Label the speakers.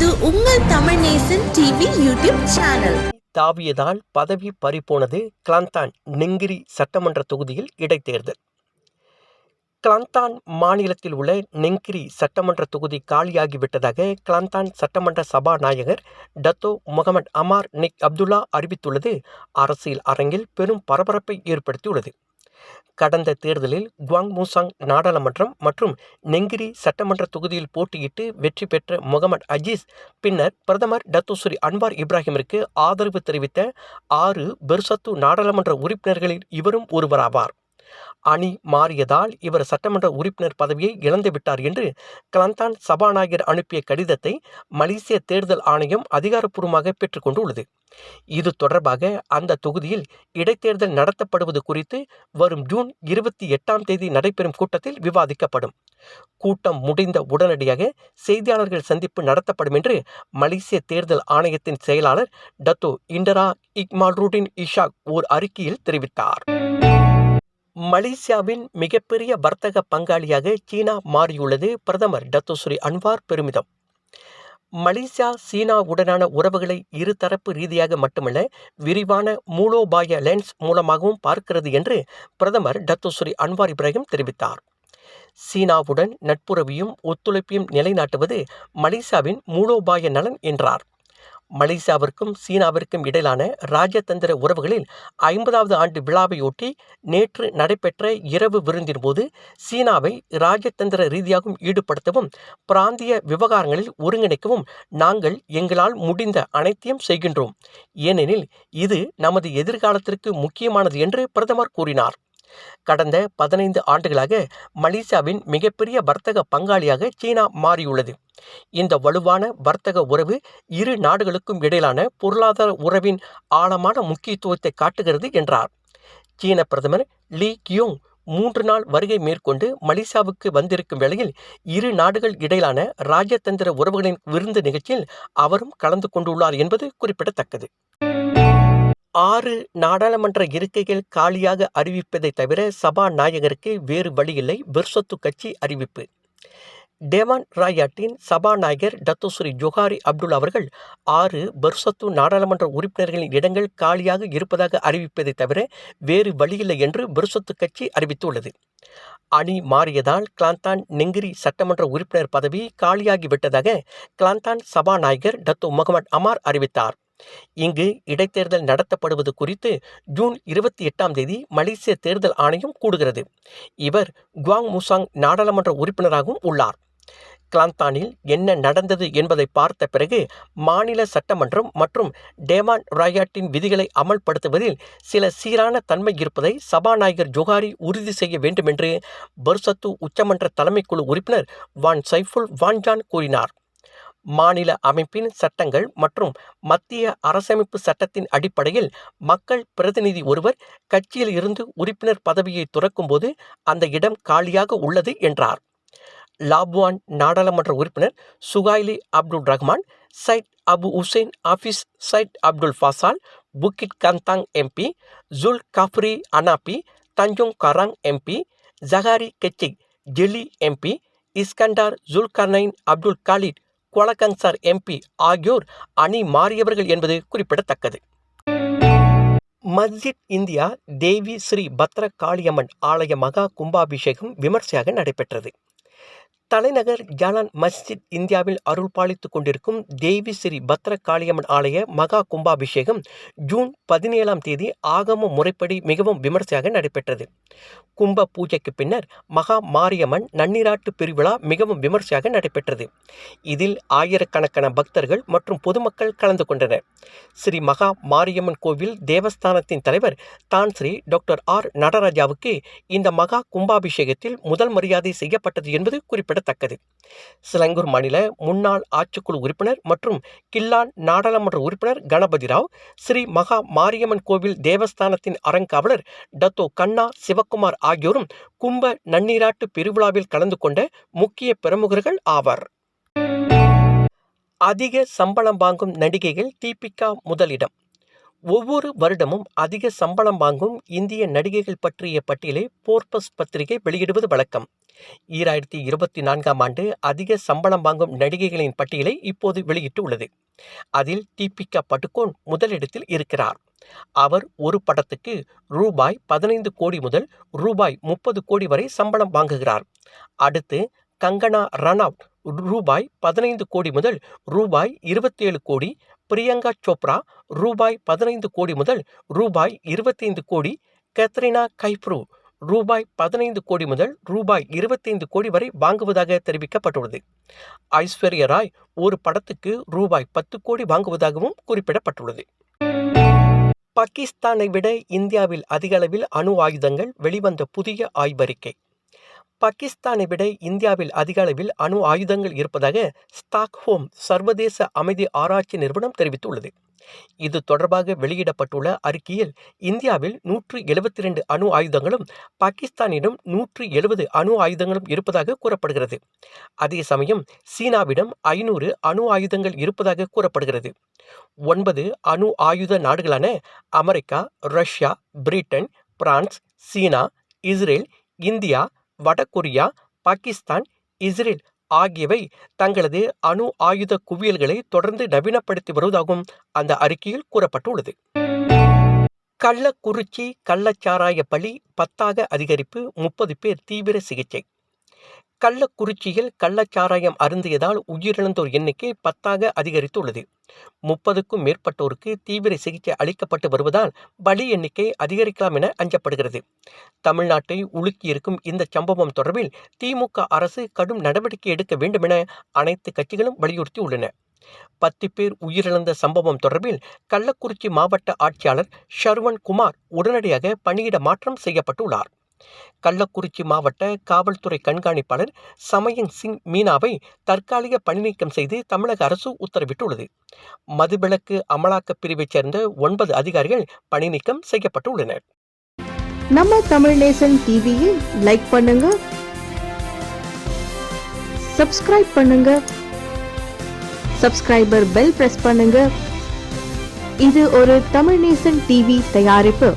Speaker 1: இது உங்கள் Tamil Nesan TV YouTube channel.
Speaker 2: தாவியதால் பதவி பறிபோனது கிளாந்தான் நெங்கிரி சட்டமன்ற தொகுதியில் இடைத்தேர்தல். கிளாந்தான் மாநிலத்தில் உள்ள நெங்கிரி சட்டமன்ற தொகுதி காலியாகிவிட்டதாக கிளாந்தான் சட்டமன்ற சபாநாயகர் Datuk Mohamed Amar Nik Abdullah அறிவித்துள்ளது. அரசியல் அரங்கில் பெரும் பரபரப்பை ஏற்படுத்தியுள்ளது. கடந்த தேர்தலில் குவாங் மூசாங் நாடாளுமன்றம் மற்றும் நெங்கிரி சட்டமன்ற தொகுதியில் போட்டியிட்டு வெற்றி பெற்ற முகமது அஜீஸ் பின்னர் பிரதமர் டத்தோசுரி அன்வார் இப்ராஹிமிற்கு ஆதரவு தெரிவித்த ஆறு பெர்சத்து நாடாளுமன்ற உறுப்பினர்களில் இவரும் ஒருவராவார். அணி மாறியதால் இவர் சட்டமன்ற உறுப்பினர் பதவியை இழந்துவிட்டார் என்று கிளந்தான் சபாநாயகர் அனுப்பிய கடிதத்தை மலேசிய தேர்தல் ஆணையம் அதிகாரப்பூர்வமாக பெற்றுக்கொண்டுள்ளது இது தொடர்பாக அந்த தொகுதியில் இடைத்தேர்தல் நடத்தப்படுவது குறித்து வரும் ஜூன் இருபத்தி எட்டாம் தேதி நடைபெறும் கூட்டத்தில் விவாதிக்கப்படும். கூட்டம் முடிந்த உடனடியாக செய்தியாளர்கள் சந்திப்பு நடத்தப்படும் என்று மலேசிய தேர்தல் ஆணையத்தின் செயலாளர் டத்தோ இண்டரா இக்மால்ரூடின் இஷாக் ஓர் அறிக்கையில் தெரிவித்தார். மலேசியாவின் மிகப்பெரிய வர்த்தக பங்காளியாக சீனா மாறியுள்ளது பிரதமர் டத்தோஸ்ரீ அன்வார் பெருமிதம். மலேசியா சீனாவுடனான உறவுகளை இருதரப்பு ரீதியாக மட்டுமல்ல விரிவான மூலோபாய லென்ஸ் மூலமாகவும் பார்க்கிறது என்று பிரதமர் டத்தோஸ்ரீ அன்வார் இப்ராஹிம் தெரிவித்தார். சீனாவுடன் நட்புறவையும் ஒத்துழைப்பையும் நிலைநாட்டுவது மலேசியாவின் மூலோபாய நலன் என்றார். மலேசியாவிற்கும் சீனாவிற்கும் இடையிலான ராஜதந்திர உறவுகளில் ஐம்பதாவது ஆண்டு விழாவையொட்டி நேற்று நடைபெற்ற இரவு விருந்தின் போது சீனாவை ராஜதந்திர ரீதியாகவும் ஈடுபடுத்தவும் பிராந்திய விவகாரங்களில் ஒருங்கிணைக்கவும் நாங்கள் எங்களால் முடிந்த அனைத்தையும் செய்கின்றோம். ஏனெனில் இது நமது எதிர்காலத்திற்கு முக்கியமானது என்று பிரதமர் கூறினார். கடந்த பதினைந்து ஆண்டுகளாக மலேசியாவின் மிகப்பெரிய வர்த்தக பங்காளியாக சீனா மாறியுள்ளது. இந்த வலுவான வர்த்தக உறவு இரு நாடுகளுக்கும் இடையிலான பொருளாதார உறவின் ஆழமான முக்கியத்துவத்தை காட்டுகிறது என்றார். சீன பிரதமர் லீ கியோங் மூன்று நாள் வருகை மேற்கொண்டு மலேசியாவுக்கு வந்திருக்கும் வேளையில் இரு நாடுகள் இடையிலான ராஜதந்திர உறவுகளின் விருந்து நிகழ்ச்சியில் அவரும் கலந்து கொண்டுள்ளார் என்பது குறிப்பிடத்தக்கது. ஆறு நாடாளுமன்ற இருக்கைகள் காலியாக அறிவிப்பதை தவிர சபாநாயகருக்கு வேறு வழியில்லை. பெர்சத்து கட்சி அறிவிப்பு. டேவான் ராயாட்டின் சபாநாயகர் டத்தோஸ்ரீ ஜொஹாரி அப்துல் அவர்கள் ஆறு பர்சத்து நாடாளுமன்ற உறுப்பினர்களின் இடங்கள் காலியாக இருப்பதாக அறிவிப்பதை தவிர வேறு வழியில்லை என்று பர்சத்து கட்சி அறிவித்துள்ளது. அணி மாறியதால் கிளாந்தான் நெங்கிரி சட்டமன்ற உறுப்பினர் பதவி காலியாகிவிட்டதாக கிளாந்தான் சபாநாயகர் டத்து முகமது அமார் அறிவித்தார். இங்கு இடைத்தேர்தல் நடத்தப்படுவது குறித்து ஜூன் இருபத்தி எட்டாம் தேதி மலேசிய தேர்தல் ஆணையம் கூடுகிறது. இவர் குவாங் முசாங் நாடாளுமன்ற உறுப்பினராகவும் உள்ளார். கிளாந்தானில் என்ன நடந்தது என்பதை பார்த்த பிறகு மாநில சட்டமன்றம் மற்றும் டேமான் ராயாட்டின் விதிகளை அமல்படுத்துவதில் சில சீரான தன்மை இருப்பதை சபாநாயகர் ஜொஹாரி உறுதி செய்ய வேண்டுமென்று பர்சத்து உச்சமன்ற தலைமைக்குழு உறுப்பினர் வான் சைஃபுல் வான்ஜான் கூறினார். மாநில அமைப்பின் சட்டங்கள் மற்றும் மத்திய அரசமைப்பு சட்டத்தின் அடிப்படையில் மக்கள் பிரதிநிதி ஒருவர் கட்சியில் இருந்து உறுப்பினர் பதவியை துறக்கும்போது அந்த இடம் காலியாக உள்ளது என்றார். லாபுவான் நாடாளுமன்ற உறுப்பினர் Suhaili Abdul Rahman Syed Abu Hussin Hafiz Syed Abdul Fasal Bukit Gantang MP Zulkafperi Hanapi Tanjong Karang MP Zahari Kechik Jeli MP Iskandar Dzulkarnain Abdul Khalid Kuala Kangsar MP ஆகியோர் அணி மாறியவர்கள் என்பது குறிப்பிடத்தக்கது. மஸ்ஜித் இந்தியா தேவி ஸ்ரீ பத்ர காளியம்மன் ஆலய மகா கும்பாபிஷேகம் விமர்சையாக நடைபெற்றது. தலைநகர் ஜாலான் மஸ்ஜித் இந்தியாவில் அருள்பாலித்துக் கொண்டிருக்கும் தேவி ஸ்ரீ பத்ர காளியம்மன் ஆலய மகா கும்பாபிஷேகம் ஜூன் பதினேழாம் தேதி ஆகம முறைப்படி மிகவும் விமர்சையாக நடைபெற்றது. கும்ப பூஜைக்கு பின்னர் மகா மாரியம்மன் நன்னீராட்டு பெருவிழா மிகவும் விமர்சையாக நடைபெற்றது. இதில் ஆயிரக்கணக்கான பக்தர்கள் மற்றும் பொதுமக்கள் கலந்து கொண்டனர். ஸ்ரீ மகா மாரியம்மன் கோவில் தேவஸ்தானத்தின் தலைவர் தான் ஸ்ரீ டாக்டர் ஆர் நடராஜாவுக்கு இந்த மகா கும்பாபிஷேகத்தில் முதல் மரியாதை செய்யப்பட்டது என்பது குறிப்பிடத்தக்கது. சிலங்கூர் மாநில முன்னாள் ஆட்சிக்குழு உறுப்பினர் மற்றும் கில்லான் நாடாளுமன்ற உறுப்பினர் கணபதி ராவ் ஸ்ரீ மகா மாரியம்மன் கோவில் தேவஸ்தானத்தின் அறங்காவலர் டத்தோ கண்ணா சிவக்குமார் ஆகியோரும் கும்ப நன்னீராட்டு பெருவிழாவில் கலந்து கொண்ட முக்கிய பிரமுகர்கள் ஆவர். அதிக சம்பளம் வாங்கும் நடிகைகள் தீபிகா முதலிடம். ஒவ்வொரு வருடமும் அதிக சம்பளம் வாங்கும் இந்திய நடிகைகள் பற்றிய பட்டியலை போர்பஸ் பத்திரிகை வெளியிடுவது வழக்கம். ஈராயிரத்தி இருபத்தி நான்காம் ஆண்டு அதிக சம்பளம் வாங்கும் நடிகைகளின் பட்டியலை இப்போது வெளியிட்டுள்ளது. அதில் தீபிகா படுகோன் முதலிடத்தில் இருக்கிறார். அவர் ஒரு படத்துக்கு ரூபாய் பதினைந்து கோடி முதல் ரூபாய் முப்பது கோடி வரை சம்பளம் வாங்குகிறார். அடுத்து கங்கனா ரனாவ் ரூபாய் பதினைந்து கோடி முதல் ரூபாய் இருபத்தேழு கோடி பிரியங்கா சோப்ரா ரூபாய் பதினைந்து கோடி முதல் ரூபாய் இருபத்தைந்து கோடி கத்ரினா கைப்ரூ ரூபாய் பதினைந்து கோடி முதல் ரூபாய் இருபத்தைந்து கோடி வரை வாங்குவதாக தெரிவிக்கப்பட்டுள்ளது. ஐஸ்வர்யா ராய் ஒரு படத்துக்கு ரூபாய் பத்து கோடி வாங்குவதாகவும் குறிப்பிடப்பட்டுள்ளது. பாகிஸ்தானை விட இந்தியாவில் அதிக அளவில் அணு ஆயுதங்கள் வெளிவந்த புதிய ஆய்வறிக்கை. பாகிஸ்தானை விட இந்தியாவில் அதிக அளவில் அணு ஆயுதங்கள் இருப்பதாக ஸ்டாக்ஹோம் சர்வதேச அமைதி ஆராய்ச்சி நிறுவனம் தெரிவித்துள்ளது. இது தொடர்பாக வெளியிடப்பட்டுள்ள அறிக்கையில் இந்தியாவில் நூற்று எழுபத்தி ரெண்டு அணு ஆயுதங்களும் பாகிஸ்தானிடம் நூற்று எழுபது அணு ஆயுதங்களும் இருப்பதாக கூறப்படுகிறது. அதே சமயம் சீனாவிடம் ஐநூறு அணு ஆயுதங்கள் இருப்பதாக கூறப்படுகிறது. ஒன்பது அணு ஆயுத நாடுகளான America Russia Britain France China Israel India வடகொரியா பாகிஸ்தான் இஸ்ரேல் ஆகியவை தங்களது அணு ஆயுத குவியல்களை தொடர்ந்து நவீனப்படுத்தி வருவதாகவும் அந்த அறிக்கையில் கூறப்பட்டுள்ளது. கள்ளக்குறிச்சி கள்ளச்சாராய பலி பத்தாக அதிகரிப்பு முப்பது பேர் தீவிர சிகிச்சை. கள்ளக்குறிச்சியில் கள்ளச்சாராயம் அருந்தியதால் உயிரிழந்தோர் எண்ணிக்கை பத்தாக அதிகரித்துள்ளது. முப்பதுக்கும் மேற்பட்டோருக்கு தீவிர சிகிச்சை அளிக்கப்பட்டு வருவதால் பலி எண்ணிக்கை அதிகரிக்கலாம் என அஞ்சப்படுகிறது. தமிழ்நாட்டை உலுக்கியிருக்கும் இந்த சம்பவம் தொடர்பில் திமுக அரசு கடும் நடவடிக்கை எடுக்க வேண்டும் என அனைத்து கட்சிகளும் வலியுறுத்தியுள்ளன. பத்து பேர் உயிரிழந்த சம்பவம் தொடர்பில் கள்ளக்குறிச்சி மாவட்ட ஆட்சியாளர் ஷர்வன் குமார் உடனடியாக பணியிட மாற்றம் செய்யப்பட்டுள்ளார். கள்ளக்குறிச்சி மாவட்ட காவல்துறை கண்காணிப்பாளர் சமயன் சிங் மீனாவை தற்காலிக பணிநீக்கம் செய்து தமிழக அரசு உத்தரவிட்டுள்ளது. மதுவிலக்கு அமலாக்கப் பிரிவைச் சேர்ந்த ஒன்பது அதிகாரிகள் பணிநீக்கம் செய்யப்பட்டுள்ளனர்.
Speaker 3: நம்ம தமிழ் நேசன் டிவியை லைக் பண்ணுங்க. சப்ஸ்கிரைப் பண்ணுங்க. சப்ஸ்கிரைபர் பெல் பிரஸ் பண்ணுங்க. இது ஒரு தமிழ் நேசன் டிவி தயாரிப்பு.